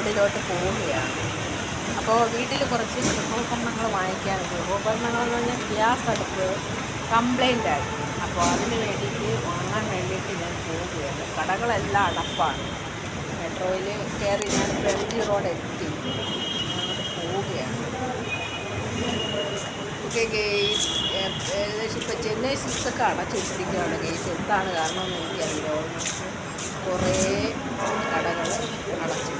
റോഡിലോട്ട് പോവുകയാണ്. അപ്പോൾ വീട്ടിൽ കുറച്ച് ഗൃഹോപകരണങ്ങൾ വാങ്ങിക്കാനുണ്ട്. ഗൃഹോപകരണങ്ങൾ എന്ന് പറഞ്ഞാൽ ഗ്യാസ് അടുപ്പ് കംപ്ലൈന്റ് ആയി. അപ്പോൾ അതിന് വേണ്ടിയിട്ട് വാങ്ങാൻ വേണ്ടിയിട്ട് ഞാൻ പോവുകയാണ്. കടകളെല്ലാം അടപ്പാണ്. മെട്രോയിൽ കയറി ഞാൻ ഫ്രഞ്ച് റോഡ് എത്തി. അങ്ങോട്ട് പോവുകയാണ്. ഓക്കെ ഗേറ്റ് ഏകദേശം ഇപ്പോൾ ചെന്നൈ സിക്സൊക്കെ അടച്ചിട്ടിരിക്കുകയാണ് ഗേറ്റ്. എന്താണ് കാരണം എന്ന് എനിക്കറിയില്ല കുറേ കടകൾ അടച്ചിട്ടിരിക്കുകയാണ്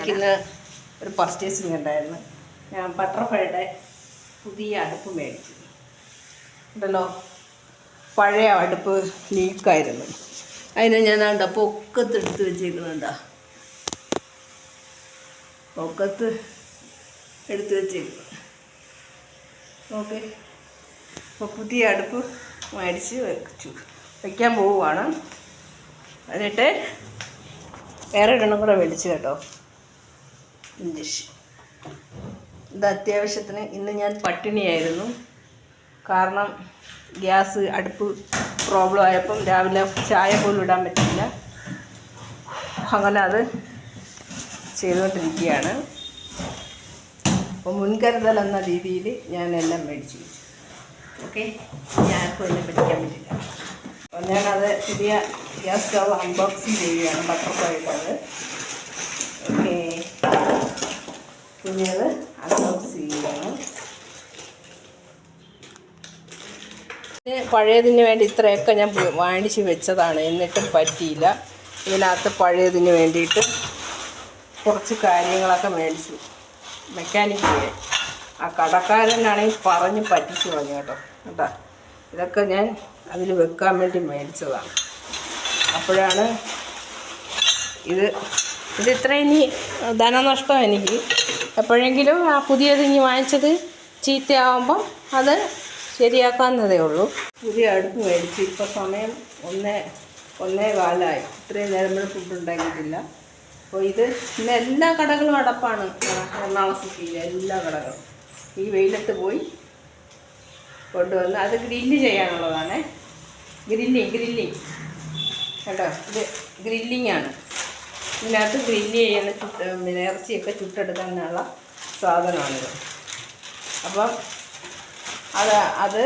എനിക്കിന്ന് ഒരു പർച്ചേസിങ് ഉണ്ടായിരുന്നു. ഞാൻ ബട്ടർഫ്ലൈയുടെ പുതിയ അടുപ്പ് മേടിച്ചു. ഉണ്ടല്ലോ? പഴയ അടുപ്പ് ലീക്കായിരുന്നു അതിനെ ഞാൻ ആണ്ട പൊക്കത്ത് എടുത്ത് വെച്ചേക്കുന്നുണ്ടാ പൊക്കത്ത് എടുത്ത് വെച്ചേക്കുന്നു. ഓക്കെ. അപ്പോൾ പുതിയ അടുപ്പ് മേടിച്ച് വെച്ചു. വയ്ക്കാൻ പോവുകയാണ് എന്നിട്ട് വേറെ ഒരെണ്ണം കൂടെ മേടിച്ചു കേട്ടോ. ഇഞ്ചക്ഷൻ ഇത് അത്യാവശ്യത്തിന് ഇന്ന് ഞാൻ പട്ടിണിയായിരുന്നു. കാരണം ഗ്യാസ് അടുപ്പ് പ്രോബ്ലം ആയപ്പം രാവിലെ ചായ പോലും ഇടാൻ പറ്റില്ല അങ്ങനെ അത് ചെയ്തുകൊണ്ടിരിക്കുകയാണ്. അപ്പോൾ മുൻകരുതൽ എന്ന രീതിയിൽ ഞാൻ എല്ലാം മേടിച്ചു ഓക്കെ ഞാനിപ്പോൾ എന്നെ പിടിക്കാൻ പറ്റില്ല. അപ്പോൾ ഞാനത് പുതിയ ഗ്യാസ് സ്റ്റവ് അൺബോക്സിങ് ചെയ്യുകയാണ് ബട്ടർഫ്ലൈ ഓക്കെ പുതിയത് അൺബോക്സ് ചെയ്യണം. പഴയതിന് വേണ്ടി ഇത്രയൊക്കെ ഞാൻ വാങ്ങിച്ച് വെച്ചതാണ്. എന്നിട്ടും പറ്റിയില്ല. ഇതിനകത്ത് പഴയതിന് വേണ്ടിയിട്ട് കുറച്ച് കാര്യങ്ങളൊക്കെ മേടിച്ചു. മെക്കാനിക്ക് ആ കടക്കാരനാണെങ്കിൽ പറഞ്ഞ് പറ്റിച്ചു പറഞ്ഞു കേട്ടോ. കേട്ടോ ഇതൊക്കെ ഞാൻ അതിൽ വെക്കാൻ വേണ്ടി മേടിച്ചതാണ്. അപ്പോഴാണ് ഇത് ഇത് ഇത്ര ഇനി ധനനഷ്ടം എനിക്ക്. എപ്പോഴെങ്കിലും ആ പുതിയത് ഇനി വാങ്ങിച്ചത് ചീത്തയാവുമ്പം അത് ശരിയാക്കാവുന്നതേ ഉള്ളൂ. പുതിയ അടുപ്പ് മേടിച്ച് ഇപ്പോൾ സമയം ഒന്നേ ഒന്നേ കാലമായി ഇത്രയും നേരം ഫുഡ് ഉണ്ടാക്കിയിട്ടില്ല. അപ്പോൾ ഇത് ഇന്ന് എല്ലാ കടകളും അടപ്പാണ്. എറണാകുളം സിറ്റിയിലെ എല്ലാ കടകളും. ഈ വെയിലത്ത് പോയി കൊണ്ടുവന്ന് അത് ഗ്രില്ല് ചെയ്യാനുള്ളതാണ്. ഗ്രില്ലിങ് ഗ്രില്ലിങ് കേട്ടോ? ഇത് ഗ്രില്ലിംഗ് ആണ്. ഇതിനകത്ത് ഗ്രില്ല് ചെയ്യുന്ന ചുട്ട് പിന്നെ ഇറച്ചിയൊക്കെ ചുട്ടെടുക്കാനുള്ള സാധനമാണിത്. അപ്പം അത് അത്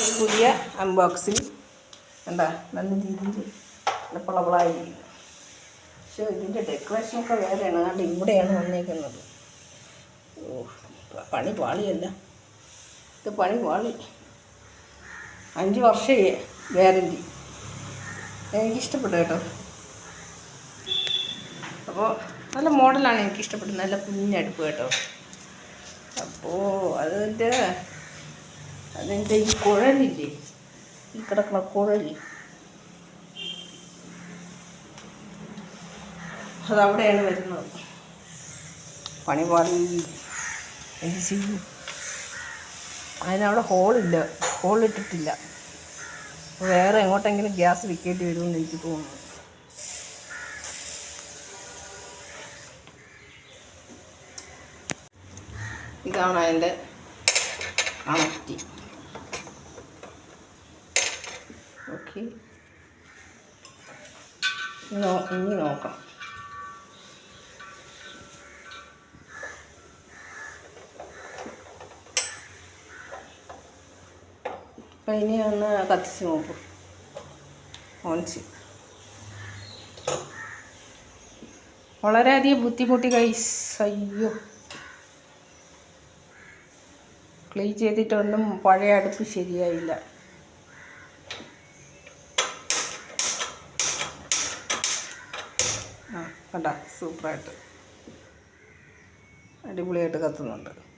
ഈ പുതിയ അൺബോക്സിങ് എന്താ നല്ല രീതിയിൽ പ്ലവളായി പക്ഷേ ഇതിന്റെ ഡെക്കറേഷനൊക്കെ വേറെയാണ്. അതുകൊണ്ട് ഇവിടെയാണ് വന്നേക്കുന്നത്. ഓ പണി പാളിയല്ല. ഇത് പണി പാളി. അഞ്ച് വർഷം ഗ്യാരന്റി. എനിക്കിഷ്ടപ്പെട്ടു കേട്ടോ. അപ്പോൾ നല്ല മോഡലാണ് എനിക്ക് ഇഷ്ടപ്പെട്ടത് നല്ല കുഞ്ഞടുപ്പ് കേട്ടോ. അപ്പോൾ അതിന്റെ അതിന്റെ ഈ കുഴലില്ലേ? ഈ കിടക്കുന്ന കുഴൽ. അതവിടെയാണ് വരുന്നത്. എന്ത് ചെയ്യും? അതിനവിടെ ഹോളില്ല. ഹോളിട്ടിട്ടില്ല. വേറെ എങ്ങോട്ടെങ്കിലും ഗ്യാസ് വിൽക്കേണ്ടി വരുമെന്ന് എനിക്ക് തോന്നുന്നു. ഇതാണ് അതിന്റെ അണറ്റി ഓക്കെ. ഇനി നോക്കാം അപ്പം ഇനി ഒന്ന് കത്തിച്ച് നോക്കും. ഓൺച്ച്. വളരെയധികം ബുദ്ധിമുട്ടി കൈസ് അയ്യോ. ക്ലീൻ ചെയ്തിട്ടൊന്നും പഴയ അടുപ്പ് ശരിയായില്ല. ആ കണ്ട സൂപ്പറായിട്ട്. അടിപൊളിയായിട്ട് കത്തുന്നുണ്ട്.